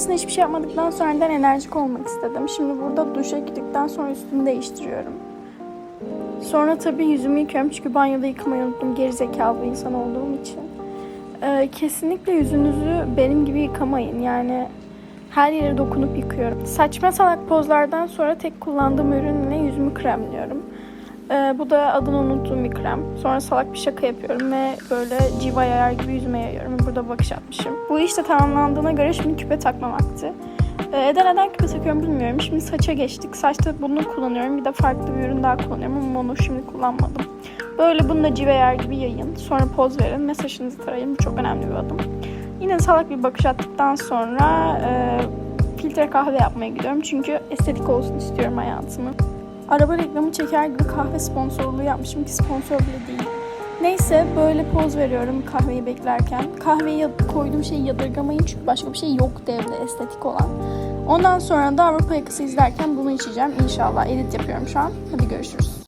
öncesinde hiçbir şey yapmadıktan sonra neden enerjik olmak istedim. Şimdi burada duşa girdikten sonra üstümü değiştiriyorum. Sonra tabii yüzümü yıkıyorum çünkü banyoda yıkamayı unuttum. Gerizekalı bir insan olduğum için. Ee, kesinlikle yüzünüzü benim gibi yıkamayın. Yani her yere dokunup yıkıyorum. Saçma salak pozlardan sonra tek kullandığım ürünle yüzümü kremliyorum. Ee, bu da adını unuttuğum bir krem. Sonra salak bir şaka yapıyorum ve böyle civa yayar gibi yüzüme yayıyorum. Burada bakış atmışım. Bu işte tamamlandığına göre şimdi küpe takma vakti. Ee, Eda neden küpe takıyorum bilmiyorum. Şimdi saça geçtik. Saçta bunu kullanıyorum. Bir de farklı bir ürün daha kullanıyorum ama onu şimdi kullanmadım. Böyle bunu da civa yer gibi yayın. Sonra poz verin ve saçınızı tarayın. Bu çok önemli bir adım. Yine salak bir bakış attıktan sonra e, filtre kahve yapmaya gidiyorum. Çünkü estetik olsun istiyorum hayatımı. Araba reklamı çeker gibi kahve sponsorluğu yapmışım ki sponsor bile değil. Neyse böyle poz veriyorum kahveyi beklerken. Kahveyi koyduğum şeyi yadırgamayın çünkü başka bir şey yok evde estetik olan. Ondan sonra da Avrupa Yakası izlerken bunu içeceğim inşallah. Edit yapıyorum şu an. Hadi görüşürüz.